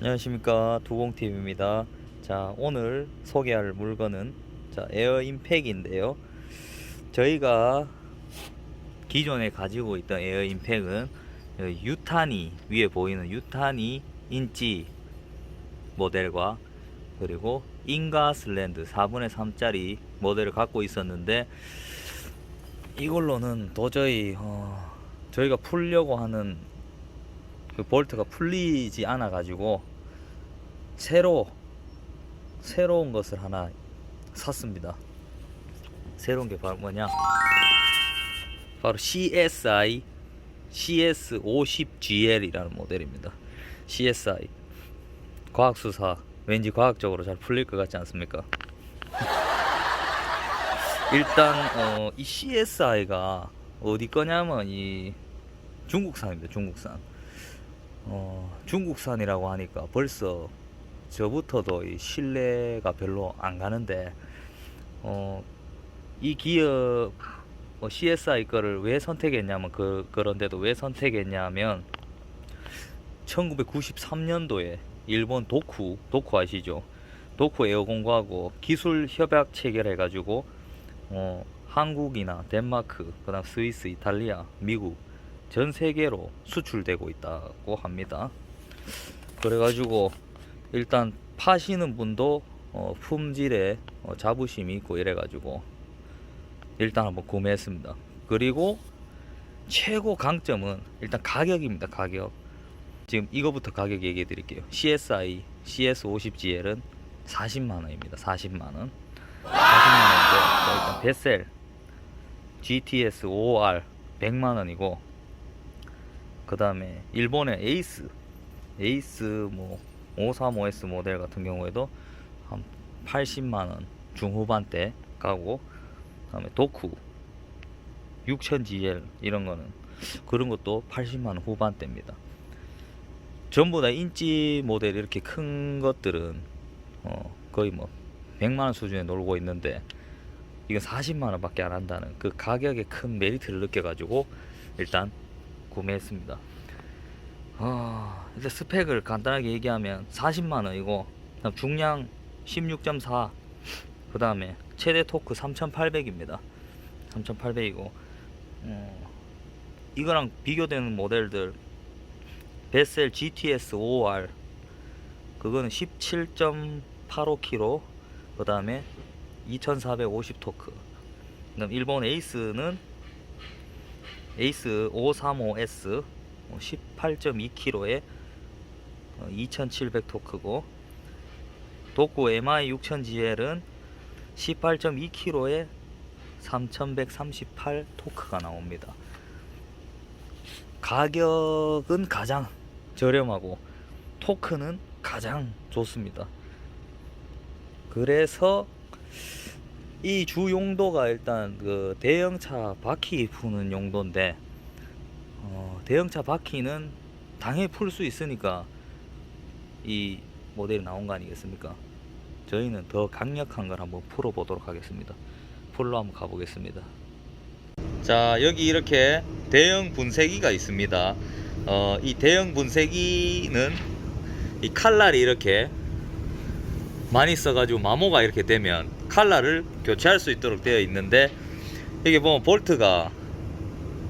안녕하십니까. 두공TV입니다. 자 오늘 소개할 물건은 자 에어 임팩인데요. 저희가 기존에 가지고 있던 에어 임팩은 여기 유탄이 위에 보이는 유탄이 인치 모델과 그리고 인가슬랜드 4분의 3짜리 모델을 갖고 있었는데 이걸로는 도저히 어, 저희가 풀려고 하는 그 볼트가 풀리지 않아 가지고 새로 새로운 것을 하나 샀습니다. 새로운 게 바로 뭐냐? 바로 CSI CS50GL이라는 모델입니다. CSI 과학수사 왠지 과학적으로 잘 풀릴 것 같지 않습니까? 일단 어, 이 CSI가 어디 거냐면 이 중국산입니다. 중국산. 어, 중국산이라고 하니까 벌써 저부터도 이 신뢰가 별로 안 가는데 어, 이 기업 어, CSI 거를 왜 선택했냐면 그 그런데도 왜 선택했냐면 1993년도에 일본 도쿠 도쿠 아시죠? 도쿠 에어공과하고 기술 협약 체결해 가지고 어, 한국이나 덴마크, 그다음 스위스, 이탈리아, 미국 전 세계로 수출되고 있다고 합니다. 그래가지고 일단 파시는 분도 어, 품질에 어, 자부심이 있고 이래가지고 일단 한번 구매했습니다. 그리고 최고 강점은 일단 가격입니다. 가격. 지금 이거부터 가격 얘기해 드릴게요. CSI CS50GL은 40만 원입니다. 40만 원. 40만 원인데 일단 베셀 GTS 5R 100만 원이고 그 다음에 일본의 에이스 에이스 뭐 535S 모델 같은 경우에도 한 80만원 중후반대 가고 그 다음에 도쿠 6000GL 이런 거는 그런 것도 80만원 후반대입니다. 전부 다 인치 모델 이렇게 큰 것들은 어 거의 뭐 100만원 수준에 놀고 있는데 이건 40만원 밖에 안 한다는 그 가격의 큰 메리트를 느껴가지고 일단 구매했습니다. 아, 일단 스펙을 간단하게 얘기하면 40만 원이고 그다음 중량 16.4. 그 다음에 최대 토크 3,800입니다. 3,800이고 어, 이거랑 비교되는 모델들 베셀 GTS 5R 그거는 17.85kg 그 다음에 2450 토크 그다음 일본 에이스는 에이스 535S 18.2kg에 2700 토크고 도쿠 MI 6000GL은 18.2kg에 3138 토크가 나옵니다. 가격은 가장 저렴하고 토크는 가장 좋습니다. 그래서 이 주 용도가 일단 그 대형차 바퀴 푸는 용도인데 어, 대형차 바퀴는 당연히 풀수 있으니까 이 모델이 나온 거 아니겠습니까? 저희는 더 강력한 걸 한번 풀어 보도록 하겠습니다. 풀로 한번 가보겠습니다. 자 여기 이렇게 대형 분쇄기가 있습니다. 어, 이 대형 분쇄기는 이 칼날이 이렇게 많이 써가지고 마모가 이렇게 되면 칼날을 교체할 수 있도록 되어 있는데 이게 보면 볼트가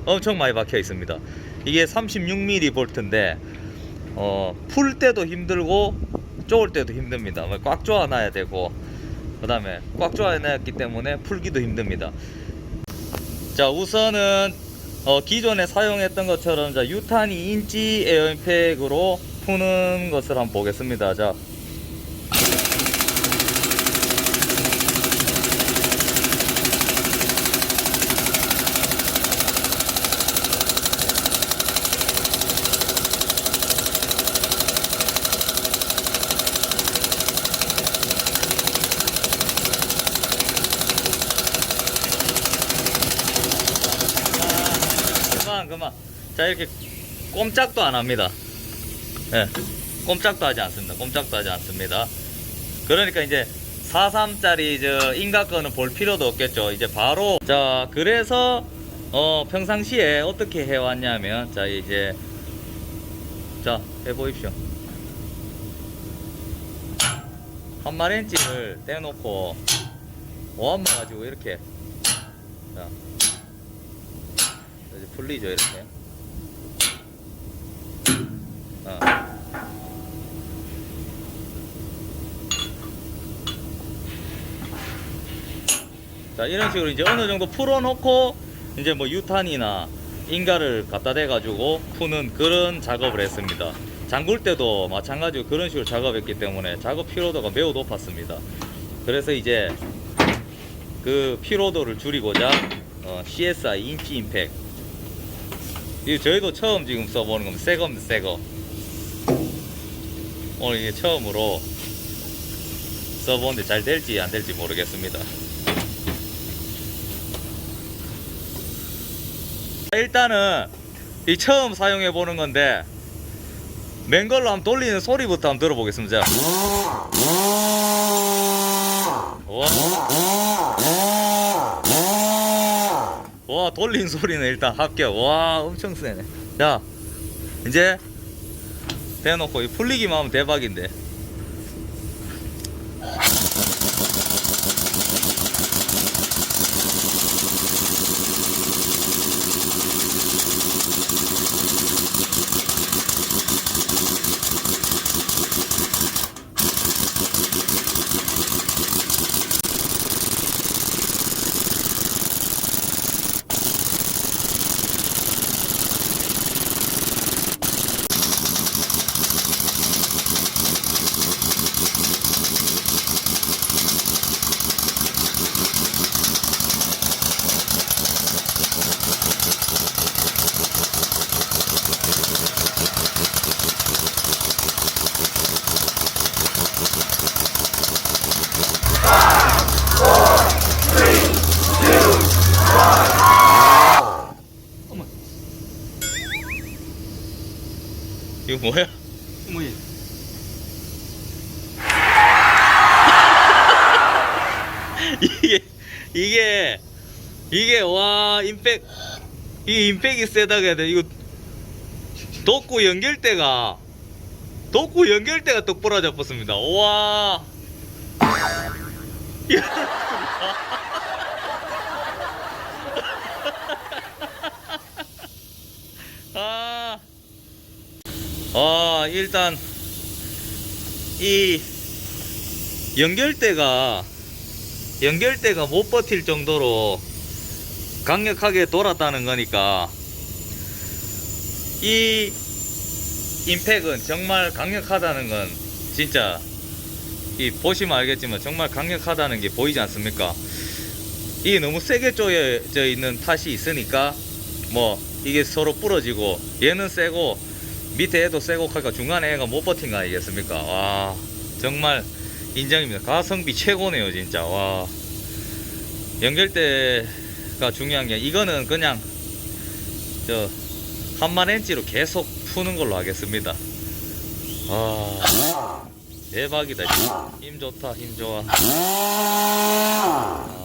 엄청 많이 박혀 있습니다. 이게 36mm 볼트인데 어, 풀 때도 힘들고 쪼을 때도 힘듭니다. 뭐꽉 조아 놔야 되고 그 다음에 꽉 조아 놨기 때문에 풀기도 힘듭니다. 자 우선은 어, 기존에 사용했던 것처럼 자 유탄 2인치 에어임팩으로 푸는 것을 한번 보겠습니다. 자 그만 그만 자 이렇게 꼼짝도 안 합니다. 예 꼼짝도 하지 않습니다. 꼼짝도 하지 않습니다. 그러니까 이제 43짜리 저 인가 거는 볼 필요도 없겠죠. 이제 바로 자 그래서 어 평상시에 어떻게 해왔냐면 자 이제 자 해보십시오. 한 마렌치를 떼놓고 오한마 가지고 이렇게 자 이제 풀리죠 이렇게 어. 자 이런 식으로 이제 어느 정도 풀어놓고 이제 뭐 유탄이나 인가를 갖다 대 가지고 푸는 그런 작업을 했습니다. 잠글 때도 마찬가지로 그런 식으로 작업했기 때문에 작업 피로도가 매우 높았습니다. 그래서 이제 그 피로도를 줄이고자 어, CSI 인치 임팩 이 저희도 처음 지금 써보는 겁니다. 새 겁니다, 새 거. 오늘 이게 처음으로 써보는데 잘 될지 안 될지 모르겠습니다. 일단은 이 처음 사용해 보는 건데 맨 걸로 한번 돌리는 소리부터 한번 들어보겠습니다. 자. 와. 와 돌린 소리는 일단 합격. 와 엄청 세네. 자 이제 대놓고 이 풀리기만 하면 대박인데. 이거 뭐야? 뭐야? 이게 이게 이게 와 임팩 이 임팩이 세다고 해야 돼 이거 독구 연결대가 독구 연결대가 똑 부러져 버렸습니다 와 아, 아 일단 이 연결대가 연결대가 못 버틸 정도로 강력하게 돌았다는 거니까 이 임팩은 정말 강력하다는 건 진짜 이 보시면 알겠지만 정말 강력하다는 게 보이지 않습니까? 이게 너무 세게 쪼여져 있는 탓이 있으니까 뭐 이게 서로 부러지고 얘는 세고 밑에 애도 세고 하니까 중간에 애가 못 버틴 거 아니겠습니까? 와 정말 인정입니다. 가성비 최고네요, 진짜. 와. 연결대가 중요한 게 이거는 그냥 저 한만 엔치로 계속 푸는 걸로 하겠습니다. 아. 대박이다. 힘 좋다. 힘 좋아. 아.